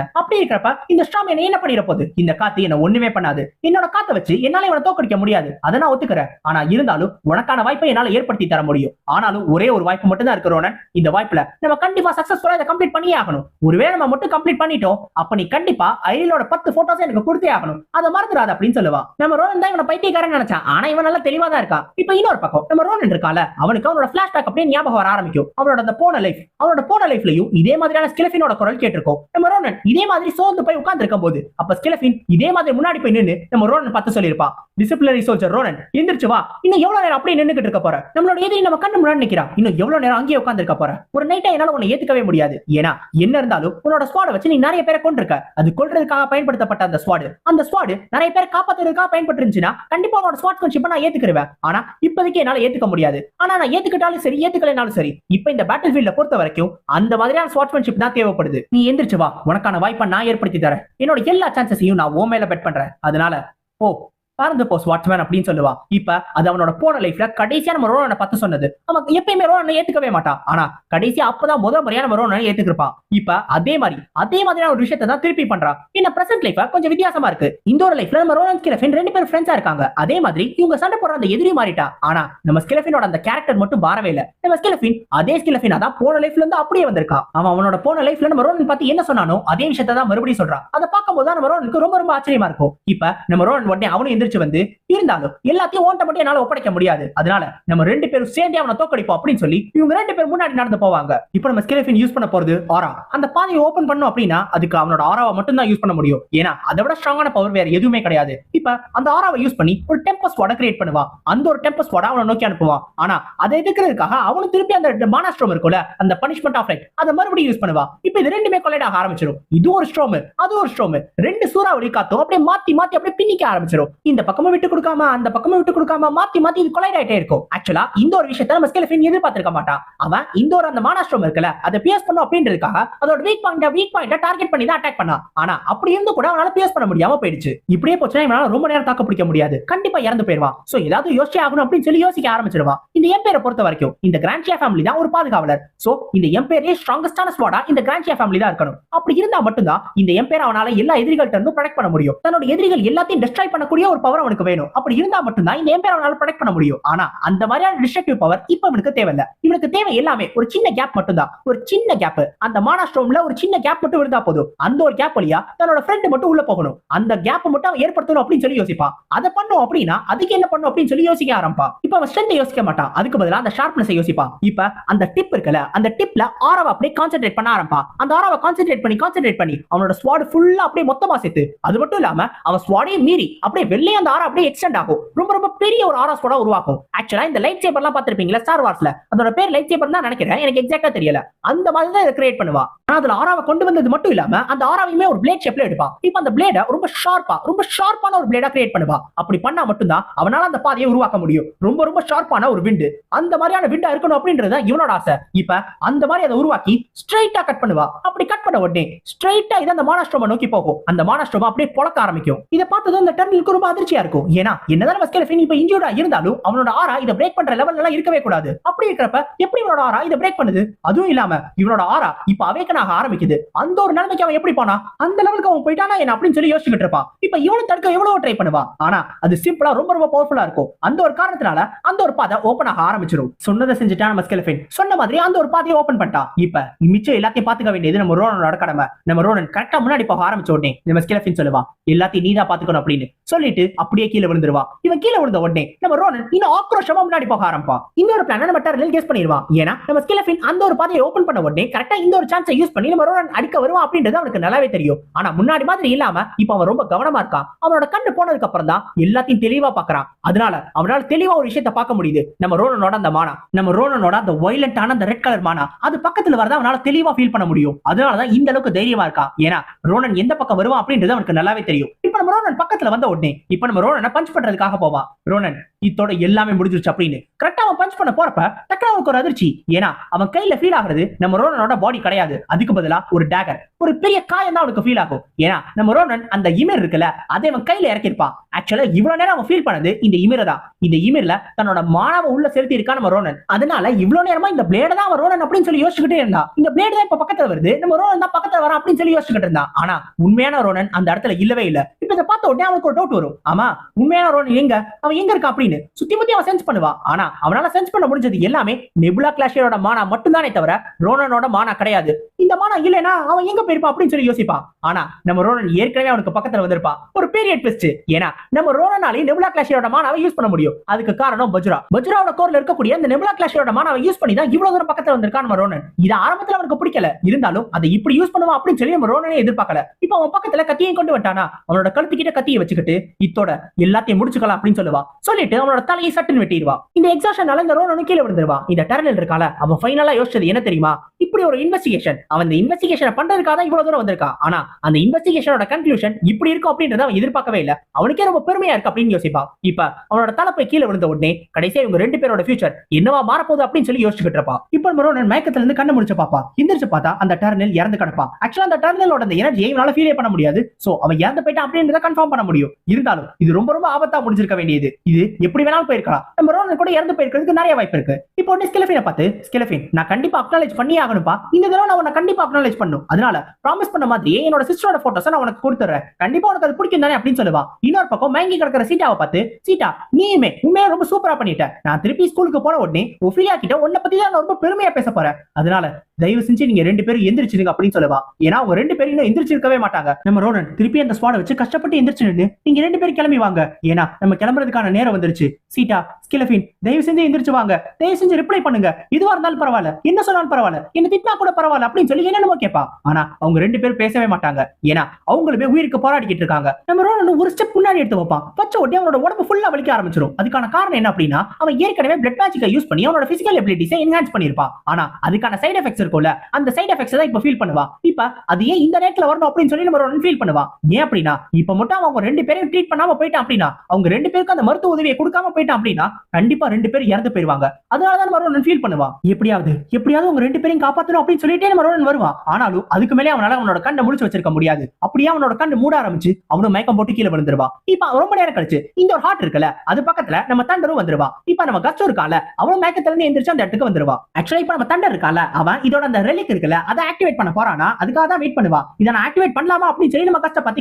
A: அப்படி இருக்கிறப்ப இந்த ஸ்ட்ராம் என்ன என்ன பண்ணிட போகுது? இந்த காத்து என்ன ஒண்ணுமே பண்ணாது. என்னோட காத்தை வச்சு என்னால இவனை தோக்கடிக்க முடியாது. அதை நான் ஒத்துக்கிறேன். ஆனா இருந்தாலும் உனக்கான வாய்ப்பை என்னால ஏற்படுத்தி தர முடியும். ஆனாலும் ஒரே ஒரு வாய்ப்பு மட்டும் தான் இருக்கிறோன்னு இந்த வாய்ப்புல நம்ம கண்டிப்பா சக்சஸ்ஃபுல்லா இதை கம்ப்ளீட் பண்ணியே ஆகணும். ஒருவேளை நம்ம மட்டும் கம்ப்ளீட் பண்ணிட்டோம் அப்ப நீ கண்டிப்பா ஐரிலோட பத்து போட்டோஸ் எனக்கு கொடுத்தே ஆகணும். அதை மறந்துடாத அப்படின்னு சொல்லுவா. நம்ம ரோலன் தான் இவனை பைத்தியக்காரன் நினைச்சான். ஆனா இவன் நல்லா தெளிவா தான் இருக்கா. இப்ப இன்னொரு பக்கம் நம்ம ரோலன் இருக்கால அவனுக்கு அவனோட பிளாஷ்பேக் அப்படியே ஞாபகம் வர ஆரம்பிக்கும். அவனோட அந்த போன லைஃப் அவனோட போன லைஃப்லயும் இதே மாதிரியான ஸ்கிலஃபினோட குரல் கேட்டிருக்கோம். நம்ம ரோனன் இதே மாதிரி சோர்ந்து போய் உட்கார்ந்து இருக்கும் போது அப்ப ஸ்கிலஃபின் இதே மாதிரி முன்னாடி போய் நின்று நம்ம ரோனன் பார்த்து சொல்லியிருப்பா. டிசிப்ளினரி சோல்ஜர் ரோனன் எந்திரிச்சு வா. இன்னும் எவ்வளவு நேரம் அப்படியே நின்னுகிட்டு இருக்க போற? நம்மளோட எதிரி நம்ம கண்ணு முன்னாடி நிக்கிறா. இன்னும் எவ்வளவு நேரம் அங்கேயே உட்கார்ந்து இருக்க போற. ஒரு நைட்டா என்னால உன்னை ஏத்துக்கவே முடியாது. ஏன்னா என்ன இருந்தாலும் உன்னோட ஸ்வாட வச்சு நீ நிறைய பேரை கொண்டிருக்க அது கொல்றதுக்காக பயன்படுத்தப்பட்ட அந்த ஸ்வாடு அந்த ஸ்வாடு நிறைய பேர் காப்பாத்துறதுக்காக பயன்பட்டு இருந்துச்சுன்னா கண்டிப்பா உன்னோட ஸ்வாட் கொஞ்சம் நான் ஏத்துக்கிறேன் ஆனா இப்போதைக்கு என்னால ஏத்துக்க முடியாது. ஆனா நான் ஏத்துக்கிட்டாலும் சரி ஏத்துக்கலைனாலும் சரி இப்ப இந்த பேட்டில் ஃபீல்ட பொறுத்த வரைக்கும் அந்த மாதிரியான ஸ்வாட்ஸ்மேன்ஷிப் தான் தேவைப்படுது. நீ எந்திரிச்சு வா. உனக்கான வாய்ப்பை நான் ஏற்படுத்தி தரேன். என்னோட எல்லா சான்சஸையும் நான் ஓ மேல பெட் பண்றேன். அதனால ஓ பறந்து போஸ் வாட்ஸ்மேன் அப்படின்னு சொல்லுவா. இப்ப அது அவனோட போன லைஃப்ல கடைசியா நம்ம ரோனனை பார்த்து சொன்னது. நம்ம எப்பயுமே ரோனனை ஏத்துக்கவே மாட்டான் ஆனா கடைசியா அப்பதான் முதல் முறையா நம்ம ரோனனை ஏத்துக்கிருப்பான் இப்ப அதே மாதிரி அதே மாதிரியான ஒரு விஷயத்தை தான் திருப்பி பண்றான் இந்த பிரசன்ட் லைஃப் கொஞ்சம் வித்தியாசமா இருக்கு. இந்த ஒரு லைஃப்ல நம்ம ரோனன் ஸ்கிலஃபின் ரெண்டு பேரும் ஃப்ரெண்ட்ஸா இருக்காங்க. அதே மாதிரி இவங்க சண்டை போடுற அந்த எதிரி மாறிட்டா. ஆனா நம்ம ஸ்கிலஃபினோட அந்த கேரக்டர் மட்டும் பாரவே இல்ல. நம்ம ஸ்கிலஃபின் அதே ஸ்கிலஃபின் அதான் போன லைஃப்ல இருந்து அப்படியே வந்திருக்கான் அவன் அவனோட போன லைஃப்ல நம்ம ரோனன் பார்த்து என்ன சொன்னானோ அதே விஷயத்தை தான் மறுபடியும் சொல்றான் அதை பார்க்கும்போது நம்ம ரோனனுக்கு ரொம்ப ரொம்ப ஆச்சரியமா இருக்கும். இப்ப நம்ம ரோனன் உடனே அவனும் எந்திரிச்சு வந்து இருந்தாலும் எல்லாத்தையும் ஓட்ட மட்டும் என்னால ஒப்படைக்க முடியாது. அதனால நம்ம ரெண்டு பேரும் சேர்ந்து அவனை தோக்கடிப்போம் அப்படின்னு சொல்லி இவங்க ரெண்டு பேரும் முன்னாடி நடந்து போவாங்க. இப்போ நம்ம ஸ்கிலஃபின் யூஸ் பண்ண போறது ஆரா அந்த பாதையை ஓபன் பண்ணும் அப்படின்னா அதுக்கு அவனோட ஆராவை மட்டும் தான் யூஸ் பண்ண முடியும். ஏன்னா அதை விட ஸ்ட்ராங்கான பவர் வேற எதுவுமே கிடையாது. இப்ப அந்த ஆராவை யூஸ் பண்ணி ஒரு டெம்பஸ் வாட கிரியேட் பண்ணுவான். அந்த ஒரு டெம்பஸ் வாட அவனை நோக்கி அனுப்புவான். ஆனா அதை எதுக்குறதுக்காக அவனும் திருப்பி அந்த மானாஸ்ட்ரோம் இருக்கும்ல அந்த பனிஷ்மெண்ட் ஆஃப் லைட் அதை மறுபடியும் யூஸ் பண்ணுவான். இப்ப இது ரெண்டுமே கொலைட் ஆக ஆரம்பிச்சிடும் இது ஒரு ஸ்ட்ரோம் அது ஒரு ஸ்ட்ரோம் ரெண்டு சூறாவளி காத்தும் அப்படியே மாத்தி மாத்தி அப்படியே பின்னிக்க ஆரம்பிச்சிடும் இந்த பக்கமும் விட்டு கொடுக்காம அந்த பக்கமும் விட்டு கொடுக்காம மாத்தி மாத்தி இது கொலைட் ஆயிட்டே இருக்கும். ஆக்சுவலா இந்த ஒரு விஷயத்த நம்ம ஸ்கெலஃபின் எதிர்பார்த்திருக்க மாட்டான். அவன் இந்த ஒரு அந்த மானாஸ்ட்ரோம் இருக்குல்ல அதை பியர்ஸ் பண்ணும் அப்படின்றதுக்காக அதோட weak point weak point target பண்ணி தான் அட்டாக் பண்ணான். ஆனா அப்படி இருந்து கூட அவனால பியர்ஸ் பண்ண முடியாம போயிடுச்சு. இப்படியே போச்சுன்னா இவனால ரொம்ப நேரம் தாக்க பிடிக்க முடியாது. கண்டிப்பா இறந்து போயிருவான் சோ ஏதாவது யோசிச்சு ஆகணும் அப்படின்னு சொல்லி யோசிக்க ஆரம்பிச்சிருவான் இந்த எம்பேரை பொறுத்த வரைக்கும் இந்த கிராண்ட்ஷியா ஃபேமிலி தான் ஒரு பாதுகாவலர். சோ இந்த எம்பேரே ஸ்ட்ராங்கஸ்டான ஸ்வாடா இந்த கிராண்ட்ஷியா ஃபேமிலி தான் இருக்கணும். அப்படி இருந்தா மட்டும்தான் இந்த எம்பேர் அவனால எல்லா எதிரிகள்ட்ட இருந்து ப்ரொடெக்ட் பண்ண முடியும். தன்னோட எதிரிகள் எல்லாத்தையும் டிஸ்ட்ராய் பண்ணக்கூடிய ஒரு பவர் அவனுக்கு வேணும். அப்படி இருந்தா மட்டும்தான் இந்த எம்பேர் அவனால ப்ரொடெக்ட் பண்ண முடியும். ஆனா அந்த மாதிரியான டிஸ்ட்ரக்டிவ் பவர் இப்ப இவனுக்கு தேவையில்ல. இவனுக்கு தேவை எல்லாமே ஒரு சின்ன கேப் மட்டும்தான். ஒரு சின்ன கேப் அந்த மானாஸ்ட்ரோம்ல ஒரு சின்ன கேப் மட்டும் இருந்தா போதும். அந்த ஒரு கேப் வழியா தன்னோட ஃப்ரெண்ட் மட்டும் உள்ள போகணும். அந்த கேப் மட்டும் ஏற்படுத்தணும் அப்படின்னு சொல்லி யோசிப்பான். அதை பண்ணும் அப்படின்னா அதுக்கு என்ன பண்ணும் அப்படின்னு சொல்லி யோசிக்க ஆரம்பிப்பான். இப்ப அவன் ஸ்ட்ரென்த் யோசிக்க மாட்டான். அதுக்கு பதிலாக அந்த ஷார்ப்னஸ் யோசிப்பான். இப்ப அந்த டிப் இருக்கல அந்த டிப்ல ஆரவ அப்படியே கான்சென்ட்ரேட் பண்ண ஆரம்பிப்பான். அந்த ஆரவ கான்சென்ட்ரேட் பண்ணி கான்சென்ட்ரேட் பண்ணி அவனோட ஸ்வாட் ஃபுல்லா அப்படியே மொத்தமா சேர்த்து அது மட்டும் இல்லாம அவன் ஸ்வாடையும் மீறி அப்படியே வெளியே அந்த ஆரா அப்படியே எக்ஸ்டெண்ட் ஆகும். ரொம்ப ரொம்ப பெரிய ஒரு ஆரா ஸ்வாடா உருவாக்கும் ஆக்சுவலா இந்த லைட் சேப்பர்லாம் பார்த்திருப்பீங்களா ஸ்டார் வார்ஸ்ல அதோட பேர் லைட் சேப்பர் தான் நினைக்கிறேன். எனக்கு எக்ஸாக்டா தெரியல. அந்த மாதிரி தான் இதை கிரியேட் பண்ணுவா. ஆனா அதுல ஆராவை கொண்டு வந்தது மட்டும் இல்லாம அந்த ஆராவையுமே ஒரு பிளேட் ஷேப்ல எடுப்பா. இப்ப அந்த பிளேட ரொம்ப ஷார்ப்பா ரொம்ப ஷார்ப்பான ஒரு பிளேடா கிரியேட் பண்ணுவா. அப்படி பண்ணா மட்டும்தான் அவனால அந்த பாதையை உருவாக்க முடியும். ரொம்ப ரொம்ப ஷார்ப்பான ஒரு விண்டு அந்த மாதிரியான விண்டா இருக்கணும் அப்படின்றது இவனோட ஆசை. இப்ப அந்த மாதிரி அதை உருவாக்கி ஸ்ட்ரைட்டா கட் பண்ணுவா. அப்படி கட் பண்ண உடனே ஸ்ட்ரைட்டா இது அந்த மானாஸ்ட்ரோமா நோக்கி போகும். அந்த மானாஸ்ட்ரோமா அப்படியே பொழக்க ஆரம்பிக்கும். இதை பார்த்ததும் அந்த டர்னிலுக்கு ரொம்ப அதிர்ச்சியா இருக்கும். ஏன்னா என்னதான் நம்ம ஸ்கெலஃபின் இப்ப இன்ஜூர்டா இருந்தாலும் அவனோட ஆரா இதை பிரேக் பண்ற லெவல்ல எல்லாம் இருக்கவே கூடாது. அப்படி இருக்கிறப்ப எப்படி இவனோட ஆரா இதை பிரேக் பண்ணுது? அதுவும் இல்லாம இவனோட ஆரா இப்ப அவேக்கனாக ஆரம்பிக்குது. அந்த ஒரு நிலைமைக்கு அவன் எப்படி போனா அந்த லெவலுக்கு அவன் போயிட்டானா என்ன அப்படின்னு சொல்லி யோசிச்சுட்டு இருப்பான். இப்ப இவனும் தடுக்க எவ்வளவு ட்ரை பண்ணுவான். ஆனா அது சிம்பிளா ரொம்ப ரொம்ப பவர்ஃபுல்லா இருக்கும். அந்த ஒரு காரணத்தினால அந்த ஒரு பாதை ஓபன் ஆக ஆரம்பிச்சிடும் சொன்னதை செஞ்சுட்டான் நம்ம சொன்ன மாதிரி அந்த ஒரு பாதையை ஓபன் பண்ணிட்டான். இப்ப மிச்சம் எல்லாத்தையும் பாத்துக்க வேண்டியது நம்ம ரோனனோட கடமை நம்ம ரோனன் கரெக்டா முன்னாடி போக ஆரம்பிச்ச உடனே நம்ம ஸ்கெலஃபின் சொல்லுவா எல்லாத்தையும் நீதான் பாத்துக்கணும் அப்படின்னு சொல்லிட்டு அப்படியே கீழே விழுந்துருவா. இவன் கீழே விழுந்த உடனே நம்ம ரோனன் இன்னும் ஆக்ரோஷமா முன்னாடி போக ஆரம்பிப்பான் இந்த ஒரு பிளான நம்ம டர்னில் கேஸ் பண்ணிடுவான் ஏன்னா நம்ம ஸ்கிலஃபின் அந்த ஒரு பாதையை ஓபன் பண்ண உடனே கரெக்டா இந்த ஒரு சான்ஸை யூஸ் பண்ணி நம்ம ரோனன் அடிக்க வருவான் அப்படின்றது அவனுக்கு நல்லாவே தெரியும். ஆனா முன்னாடி மாதிரி இல்லாம இப்ப அவன் ரொம்ப கவனமா இருக்கான் அவனோட கண்ணு போனதுக்கு அப்புறம் தான் எல்லாத்தையும் தெளிவா பாக்குறான். அதனால அவனால தெளிவா ஒரு விஷயத்த பார்க்க முடியுது. நம்ம ரோனனோட அந்த மானா நம்ம ரோனனோட அந்த வயலண்டான அந்த ரெட் கலர் மானா அது பக்கத்துல வரதான் அவனால தெளிவா ஃபீல் பண்ண முடியும். அதனாலதான் இந்த அளவுக்கு தைரியமா இருக்கான் ஏன்னா ரோனன் எந்த பக்கம் வருவான் அப்படின்றது அவனுக்கு நல்லாவே தெரியும். ரோனன் பக்கத்துல வந்த உடனே இப்ப நம்ம ரோனனை பஞ்ச் பண்றதுக்காக போவான் ரோனன். இத்தோட எல்லாமே முடிஞ்சிருச்சு அப்படின்னு. கரெக்டா அவன் பஞ்ச் பண்ண போறப்ப டக்குனு அவனுக்கு ஒரு அதிர்ச்சி. ஏன்னா அவன் கையில ஃபீல் ஆகுறது நம்ம ரோனனோட பாடி கிடையாது. அதுக்கு பதிலா ஒரு டேகர் ஒரு பெரிய காயம் தான் அவனுக்கு ஃபீல் ஆகும். ஏன்னா நம்ம ரோனன் அந்த இமர் இருக்குல்ல அதை அவன் கையில இறக்கிருப்பான் ஆக்சுவலா இவ்வளவு நேரம் அவன் ஃபீல் பண்ணது இந்த இமிர தான். இந்த இமிர்ல தன்னோட மாணவ உள்ள செலுத்தி இருக்கா நம்ம ரோனன். அதனால இவ்வளவு நேரமா இந்த பிளேட தான் அவன் ரோனன் அப்படின்னு சொல்லி யோசிச்சுக்கிட்டே இருந்தான். இந்த பிளேடு தான் இப்ப பக்கத்துல வருது. நம்ம ரோனன் தான் பக்கத்துல வரான் அப்படின்னு சொல்லி யோசிச்சுக்கிட்டு இருந்தான். ஆனா உண்மையான ரோனன் அந்த இடத்துல இல்லவே இல்ல. இப்ப இதை பார்த்த உடனே அவனுக்கு ஒரு டவுட் வரும். ஆமா உண்மையான ரோனன் எங்க? அவன் எங்க இருக்கா அப்படின்னு. சுத்தி முத்தி அவன் சென்ஸ் பண்ணுவான் ஆனா அவனால சென்ஸ் பண்ண முடிஞ்சது எல்லாமே நெபுலா கிளாஷியரோட மானா மட்டும்தானே தவிர ரோனனோட மானா கிடையாது. இந்த மானா இல்லைன்னா அவன் எங்க போயிருப்பான் அப்படின்னு சொல்லி யோசிப்பான் ஆனா நம்ம ரோனன் ஏற்கனவே அவனுக்கு பக்கத்துல வந்திருப்பான் ஒரு பெரிய ட்விஸ்ட் ஏன்னா நம்ம ரோனனாலே நெபுலா கிளாஷியரோட மானாவை யூஸ் பண்ண முடியும். அதுக்கு காரணம் பஜ்ரா. பஜ்ராவோட கோர்ல இருக்கக்கூடிய அந்த நெபுலா கிளாஷியரோட மானாவை யூஸ் பண்ணி தான் இவ்வளவு தூரம் பக்கத்துல வந்திருக்கான் நம்ம ரோனன் இது ஆரம்பத்துல அவனுக்கு பிடிக்கல. இருந்தாலும் அதை இப்படி யூஸ் பண்ணுவான் அப்படின்னு சொல்லி நம்ம ரோனனே எதிர்பார்க்கல. இப்போ அவன் பக்கத்துல கத்தியை கொண்டு வட்டானா அவனோட கழுத்து கிட்ட கத்தியை வச்சுக்கிட்டு இத்தோட எல்லாத்தையும் முடிச்சுக்கலாம் அப்படின்னு சொல்லுவா. சொல்லிட்டு அவனோட தலையை சட்டுன்னு வெட்டிடுவா. இந்த எக்ஸாஷனால இந்த ரோனனு கீழே விழுந்துருவான் இந்த டெரனல் இருக்கால அவன் ஃபைனலா யோசிச்சது என்ன தெரியுமா? இப்படி ஒரு இன்வெஸ்டிகேஷன் அவன் இந்த இன்வெஸ்டிகேஷனை பண்றதுக்காக தான் இவ்வளவு தூரம் வந்திருக்கான் ஆனா அந்த இன்வெஸ்டிகேஷனோட கன்க்ளூஷன் இப்படி இருக்கும் அப்படின்றத அவன் எதிர்பார்க்கவே இல்ல. அவனுக்கே ரொம்ப பெருமையா இருக்கு அப்படின்னு யோசிப்பான். இப்ப அவனோட தலைப்பை கீழே விழுந்த உடனே கடைசியா இவங்க ரெண்டு பேரோட ஃபியூச்சர் என்னவா மாறப்போகுது அப்படின்னு சொல்லி யோசிச்சுக்கிட்டு இருப்பா. இப்ப நம்ம ரோனன் மயக்கத்துல இருந்து கண்ணு முடிச்சு பாப்பா எந்திரிச்சு பார்த்தா அந்த டர்னல் இறந்து கிடப்பான் ஆக்சுவலா அந்த டர்னலோட அந்த எனர்ஜியை இவனால ஃபீலே பண்ண முடியாது. சோ அவன் இறந்து போயிட்டான் அப்படின்றத கன்ஃபார்ம் பண்ண முடியும். இருந்தாலும் இது ரொம்ப ரொம்ப ஆபத்தா முடிஞ்சிருக்க வேண்டியது. இது எப்படி வேணாலும் போயிருக்கலாம். நம்ம ரோனல் கூட இறந்து போயிருக்கிறதுக்கு நிறைய வாய்ப்பு இருக்கு. இப்போ உடனே ஸ்கிலஃபினை பார்த்து ஸ்கிலஃபின் நான் கண்டிப்பா அக்னாலேஜ் பண்ணி ஆகணும்ப்பா. இந்த தடவை நான் உன்னை கண்டிப்பா அக்னாலேஜ் பண்ணும். அதனால ப்ராமிஸ் பண்ண மாதிரியே என்னோட சிஸ்டரோட போட்டோஸ் நான் உனக்கு கொடுத்துறேன். கண்டிப்பா உனக்கு அது பிடிக்கும் தானே? அப்படின்னு சொல்லுவா. இன்னொரு பக்கம் மயங்கி கிடக்கிற சீட்டாவை பார்த்து சீட்டா நீயுமே உண்மையா ரொம்ப சூப்பரா பண்ணிட்டேன் நான் திருப்பி ஸ்கூலுக்கு போன உடனே ஒஃபிலியா கிட்ட உன்னை பத்தி தான் நான் ரொம்ப பெருமையா பேச போறேன். அதனால தயவு செஞ்சு நீங்க ரெண்டு பேரும் எந்திரிச்சிருங்க அப்படின்னு சொல்லுவா. ஏன்னா அவங்க ரெண்டு பேரும் இன்னும் எந்திரிச்சிருக்கவே மாட்டாங்க. நம்ம ரோடன் திருப்பி அந்த ஸ்குவாட வச்சு கஷ்டப்பட்டு எந்திரிச்சு நீங்க ரெண்டு பேரும் கிளம்பி வாங்க. ஏன்னா நம்ம கிளம்புறதுக்கான நேரம் வந்துருச்சு. சீட்டா ஸ்கிலஃபின் தயவு செஞ்சு எந்திரிச்சு வாங்க. தயவு செஞ்சு ரிப்ளை பண்ணுங்க. இதுவா இருந்தாலும் பரவாயில்ல. என்ன சொன்னாலும் பரவாயில்ல. என்ன திட்டினா கூட பரவாயில்ல அப்படின்னு சொல்லி என்னென்னமோ கேட்பா. ஆனா அவங்க ரெண்டு பேரும் பேசவே மாட்டாங்க. ஏன்னா அவங்களுமே உயிருக்கு போராடிக்கிட்டு இருக்காங்க. நம்ம ரோனன் ஒரு ஸ்டெப் முன்னாடி எடுத்து வைப்பான். பச்சை ஒட்டி அவனோட உடம்பு ஃபுல்லா வலிக்க ஆரம்பிச்சிடும் அதுக்கான காரணம் என்ன அப்படின்னா அவன் ஏற்கனவே பிளட் மேஜிக்கை யூஸ் பண்ணி அவனோட பிசிக்கல் எபிலிட்டிஸை என்ஹான்ஸ் பண்ணிருப்பான் ஆனா அதுக்கான சைட் எஃபெக்ட்ஸ் இருக்கும்ல அந்த சைட் எஃபெக்ட்ஸ் தான் இப்ப ஃபீல் பண்ணுவா. இப்ப அது ஏன் இந்த நேரத்துல வரணும் அப்படின்னு சொல்லி நம்ம ஃபீல் பண்ணுவா. ஏன் அப்படின்னா இப்ப மட்டும் அவங்க ரெண்டு பேரையும் ட்ரீட் பண்ணாம போயிட்டான் அப்படின்னா அவங்க ரெண்டு பேருக்கும் அந்த மருத்துவ உதவியை கொடுக்காம போயிட்டான் அப்படின்னா கண்டிப்பா ரெண்டு பேரும் இறந்து போயிருவாங்க அதனாலதான் மறுவன் ஃபீல் பண்ணுவான் எப்படியாவது எப்படியாவது உங்க ரெண்டு பேரையும் காப்பாத்தணும் அப்படின்னு சொல்லிட்டே மறுவன் வருவான் ஆனாலும் அதுக்கு மேலே அவனால அவனோட கண்ணை முடிச்சு வச்சிருக்க முடியாது. அப்படியே அவனோட கண்ணு மூட ஆரம்பிச்சு அவனும் மயக்கம் போட்டு கீழே விழுந்துருவா. இப்ப ரொம்ப நேரம் கழிச்சு இந்த ஒரு ஹார்ட் இருக்குல்ல அது பக்கத்துல நம்ம தண்டரும் வந்துருவா. இப்ப நம்ம கஷ்டம் இருக்கால அவன் மயக்கத்துல இருந்து எந்திரிச்சு அந்த இடத்துக்கு வந்துருவா. ஆக்சுவலா இப்ப நம்ம தண்டர் இருக்கால அவன் இதோட அந்த ரெலிக் இருக்குல்ல அதை ஆக்டிவேட் பண்ண போறானா அதுக்காக தான் வெயிட் பண்ணுவா. இதை நான் ஆக்டிவேட் பண்ணலாமா அப்படின்னு சொல்லி நம்ம கஷ்ட பத்தி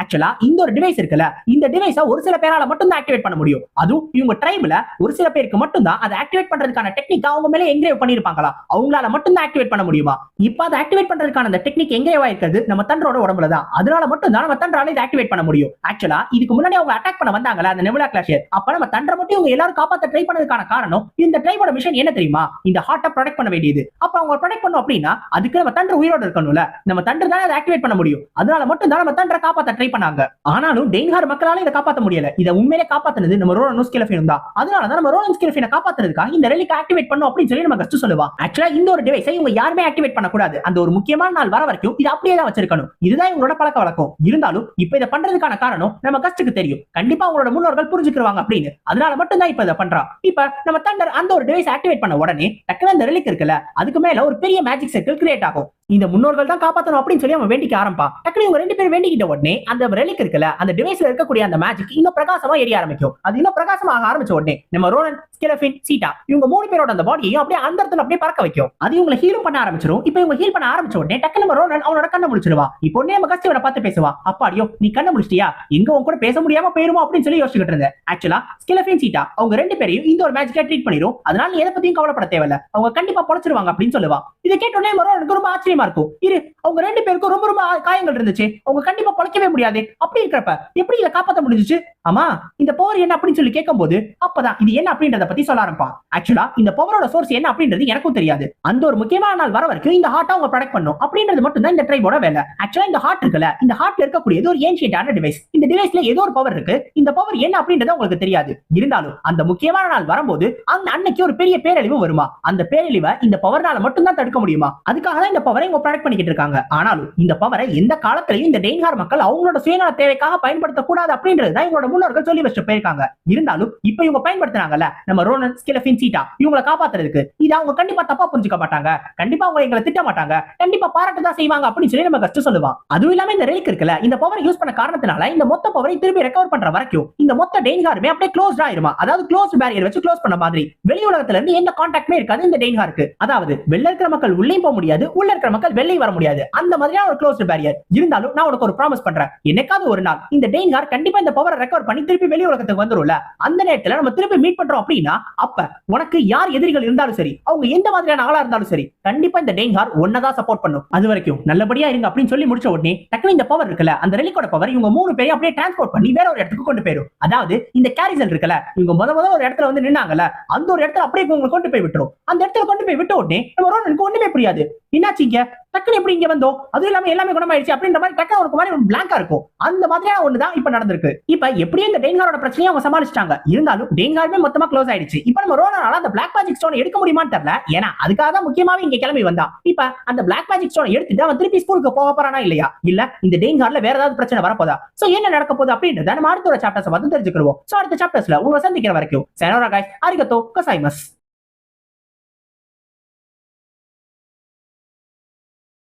A: ஆக்சுவலா இந்த ஒரு டிவைஸ் இருக்குல்ல இந்த டிவைஸ ஒரு சில பேரால மட்டும் தான் ஆக்டிவேட் பண்ண முடியும். அதுவும் இவங்க ட்ரைப்ல ஒரு சில பேருக்கு மட்டும் தான் அதை ஆக்டிவேட் பண்றதுக்கான டெக்னிக் அவங்க மேல என்கிரேவ் பண்ணிருப்பாங்களா அவங்களால மட்டும் தான் ஆக்டிவேட் பண்ண முடியுமா? இப்ப அதை ஆக்டிவேட் பண்றதுக்கான அந்த டெக்னிக் என்கிரேவ் ஆயிருக்கிறது நம்ம தண்டரோட உடம்புல தான். அதனால மட்டும் தான் நம்ம தண்டரால இதை ஆக்டிவேட் பண்ண முடியும். ஆக்சுவலா இதுக்கு முன்னாடி அவங்க அட்டாக் பண்ண வந்தாங்களா அந்த நெவலா கிளாஷியர் அப்ப நம்ம தண்டரை மட்டும் இவங்க எல்லாரும் காப்பாத்த ட்ரை பண்ணதுக்கான காரணம் இந்த ட்ரைபோட மிஷன் என்ன தெரியுமா? இந்த ஹார்ட்டை ப்ரொடெக்ட் பண்ண வேண்டியது. அப்ப அவங்க ப்ரொடெக்ட் பண்ணும் அப்படின்னா அதுக்கு நம்ம தண்டர் உயிரோட இருக்கணும்ல. நம்ம தண்டர் தான் அதை ஆக்டிவேட் பண்ண முடியும். அதனால மட்டும் தான் நம்ம தண்டரை காப்பாத்த ட்ரை பண்ணாங்க. ஆனாலும் டெய்ன்ஹார் மக்களால இதை காப்பாத்த முடியல. இதை உண்மையிலே காப்பாத்துனது நம்ம ரோனன் ஸ்கிலஃபின் தான் அதனால தான் நம்ம ரோலன் ஸ்கிலஃபினை காப்பாத்துறதுக்காக இந்த ரெலிக் ஆக்டிவேட் பண்ணும் அப்படின்னு சொல்லி நம்ம கஷ்டம் சொல்லுவா. ஆக்சுவலா இந்த ஒரு டிவைஸை இவங்க யாருமே ஆக்டிவேட் பண்ணக்கூடாது. அந்த ஒரு முக்கியமான நாள் வர வரைக்கும் இது அப்படியே தான் வச்சிருக்கணும். இதுதான் இவங்களோட பழக்க வழக்கம். இருந்தாலும் இப்ப இதை பண்றதுக்கான காரணம் நம்ம கஷ்டத்துக்கு தெரியும். கண்டிப்பா அவங்களோட முன்னோர்கள் புரிஞ்சுக்கிருவாங்க அப்படின்னு. அதனால மட்டும் தான் இப்ப இதை பண்றா. இப்ப நம்ம தண்டர் அந்த ஒரு டிவைஸ் ஆக்டிவேட் பண்ண உடனே டக்குனு அந்த ரெலிக் இருக்குல்ல அதுக்கு மேல ஒரு பெரிய மேஜிக் சர்க்கிள் கிரியேட் ஆகும். இந்த முன்னோர்கள் தான் காப்பாத்தணும் அப்படின்னு சொல்லி அவன் வேண்டிக்க ஆரம்பா டக்குனு இவங்க ரெண்டு பேரும் வேண்டிக்கிட்ட உடனே அந்த ரெலிக் இருக்குல்ல அந்த டிவைஸ்ல இருக்கக்கூடிய அந்த மேஜிக் இன்னும் பிரகாசமா எரிய ஆரம்பிக்கும். அது இன்னும் பிரகாசமா ஆக ஆரம்பிச்ச உடனே நம்ம ரோலன் ஸ்கெலஃபின் சீட்டா இவங்க மூணு பேரோட அந்த பாடியையும் அப்படியே அந்த இடத்துல அப்படியே பறக்க வைக்கும். அது இவங்களை ஹீலும் பண்ண ஆரம்பிச்சிடும் இப்போ இவங்க ஹீல் பண்ண ஆரம்பிச்ச உடனே டக்கு நம்ம ரோலன் அவனோட கண்ணை முடிச்சிருவா இப்போ நம்ம கஸ்டியோட பார்த்து பேசுவா அப்பாடியோ நீ கண்ணை முடிச்சிட்டியா எங்க உன் கூட பேச முடியாம போயிருமோ? அப்படின்னு சொல்லி யோசிச்சுட்டு இருந்தேன். ஆக்சுவலா ஸ்கெலஃபின் சீட்டா அவங்க ரெண்டு பேரையும் இந்த ஒரு மேஜிக்கா ட்ரீட் பண்ணிடும் அதனால நீ எதை பத்தியும் கவலைப்பட தேவையில்ல. அவங்க கண்டிப்பா பொழைச்சிருவாங்க அப்படின்னு சொல்லுவா. இதை கேட்ட உடனே ரொம்ப ஆச்சரியம் இருக்கும் இரு அவங்க ரெண்டு பேருக்கும் ரொம்ப ரொம்ப காயங்கள் இருந்துச்சு. அவங்க கண்டிப்பா பொழைக்கவே முடியாது. அப்படி இருக்கிறப்ப எப்படி இதை காப்பாத்த முடிஞ்சுச்சு? ஆமா இந்த பவர் என்ன அப்படின்னு சொல்லி கேட்கும்போது அப்பதான் இது என்ன அப்படின்றத பத்தி சொல்ல ஆரம்பிப்பான் ஆக்சுவலா இந்த பவரோட சோர்ஸ் என்ன அப்படின்றது எனக்கும் தெரியாது. அந்த ஒரு முக்கியமான நாள் வர வரைக்கும் இந்த ஹார்ட் அவங்க ப்ரொடக்ட் பண்ணும். அப்படின்றது மட்டும் தான் இந்த ட்ரைபோட வேலை. ஆக்சுவலா இந்த ஹார்ட் இருக்குல்ல இந்த ஹார்ட்ல இருக்கக்கூடியது ஒரு ஏன்ஷியன்டான டிவைஸ் இந்த டிவைஸ்ல ஏதோ ஒரு பவர் இருக்கு. இந்த பவர் என்ன அப்படின்றது உங்களுக்கு தெரியாது. இருந்தாலும் அந்த முக்கியமான நாள் வரும்போது அந்த அன்னைக்கு ஒரு பெரிய பேரழிவு வருமா? அந்த பேரழிவை இந்த பவர்னால மட்டும் தான் தடுக்க முடியுமா? அதுக்காக தான் இந்த பவரை இவங்க ப்ரொடக்ட் பண்ணிக்கிட்டு இருக்காங்க. ஆனாலும் இந்த பவரை எந்த காலத்திலையும் இந்த டெய்ன்ஹார் மக்கள் அவங்களோட சுயநல தேவைக்காக பயன்படுத்தக்கூடாது அப்படின்றது தான் இவங்களோட முன்னோர்கள் சொல்லி வச்சுட்டு போயிருக்காங்க. இருந்தாலும் இப்ப இவங்க பயன்படுத்துறாங்கல்ல நம்ம ரோனன் ஸ்கிலஃபின் சீட்டா இவங்களை காப்பாத்துறதுக்கு இது அவங்க கண்டிப்பா தப்பா புரிஞ்சுக்க மாட்டாங்க. கண்டிப்பா அவங்க எங்களை திட்ட மாட்டாங்க. கண்டிப்பா பாராட்டு தான் செய்வாங்க அப்படின்னு சொல்லி நம்ம கஷ்டம் சொல்லுவான். அதுவும் இல்லாம இந்த ரெலிக் இருக்குல்ல இந்த பவர் யூஸ் பண்ண காரணத்தினால இந்த மொத்த பவரை திரும்பி ரெக்கவர் பண்ற வரைக்கும் இந்த மொத்த டெய்ன்ஹாருமே அப்படியே க்ளோஸ் ஆயிருமா? அதாவது க்ளோஸ் பேரியர் வச்சு க்ளோஸ் பண்ண மாதிரி. வெளி உலகத்துல இருந்து எந்த கான்டாக்ட்மே இருக்காது இந்த டெய்ன்ஹாருக்கு அதாவது வெளில இருக்கிற மக்கள் உள்ளேயும் போக முடியாது உள்ள இருக்கிற மக்கள் வெளியே வர முடியாது. அந்த மாதிரியான ஒரு க்ளோஸ் பேரியர் இருந்தாலும் நான் உனக்கு ஒரு ப்ராமிஸ் பண்றேன். என்னைக்காவது ஒரு நாள் இந்த டெய்ன்ஹார் கண்டிப்பா இந்த பவரை ரெக்கவர் பண்ணி திருப்பி வெளி உலகத்துக்கு வந்துரும்ல? அந்த நேரத்துல நம்ம திருப்பி மீட் பண்றோம் அப்படின்னா அப்ப உனக்கு யார் எதிரிகள் இருந்தாலும் சரி அவங்க எந்த மாதிரியான ஆளா இருந்தாலும் சரி கண்டிப்பா இந்த டெய்ன்ஹார் ஒன்னதான் சப்போர்ட் பண்ணும். அது வரைக்கும் நல்லபடியா இருங்க அப்படின்னு சொல்லி முடிச்ச உடனே டக்குனு இந்த பவர் இருக்குல்ல அந்த ரெலிக்கோட பவர் இவங்க மூணு பேரையும் அப்படியே டிரான்ஸ்போர்ட் பண்ணி வேற ஒரு இடத்துக்கு கொண்டு போயிடும் அதாவது இந்த கேரிசல் இருக்குல்ல இவங்க முத முத ஒரு இடத்துல வந்து நின்னாங்கல்ல அந்த ஒரு இடத்துல அப்படியே இவங்க கொண்டு போய் விட்டுரும். அந்த இடத்துல கொண்டு போய் விட்ட உடனே நம்ம ரோனனுக்கு ஒண்ணுமே புரியாது. என்னாச்சு இங்க? டக்குனு எப்படி இங்க வந்தோம்? அதுவும் இல்லாம எல்லாமே குணமாயிடுச்சு அப்படின்ற மாதிரி டக்கு ஒரு மாதிரி பிளாங்கா இருக்கும். அந்த மாதிரியான ஒண்ணுதான் இப்ப நடந்திருக்கு. இப்ப எப்படியும் இந்த டெய்ன்ஹாரோட பிரச்சனையை அவங்க சமாளிச்சிட்டாங்க. இருந்தாலும் டெய்ன்ஹாருமே மொத்தமா க்ளோஸ் ஆயிடுச்சு. இப்ப நம்ம ரோனனால அந்த பிளாக் மேஜிக் ஸ்டோன் எடுக்க முடியுமான்னு தெரியல. ஏன்னா அதுக்காக தான் முக்கியமாவே இங்க கிளம்பி வந்தா. இப்ப அந்த பிளாக் மேஜிக் ஸ்டோன் எடுத்துட்டு அவன் திருப்பி ஸ்கூலுக்கு போக போறானா இல்லையா? இல்ல இந்த டெய்ன்ஹார்ல வேற ஏதாவது பிரச்சனை வரப்போதா? சோ என்ன நடக்க போகுது அப்படின்றத நம்ம அடுத்த ஒரு சாப்டர்ஸ் பார்த்து தெரிஞ்சுக்கிறோம் சோ அடுத்த சாப்டர்ஸ்ல உங்களை சந்திக்கிற வரைக்கும் செனோரா காய்ஸ் அரிகத்தோ கசாய்மஸ்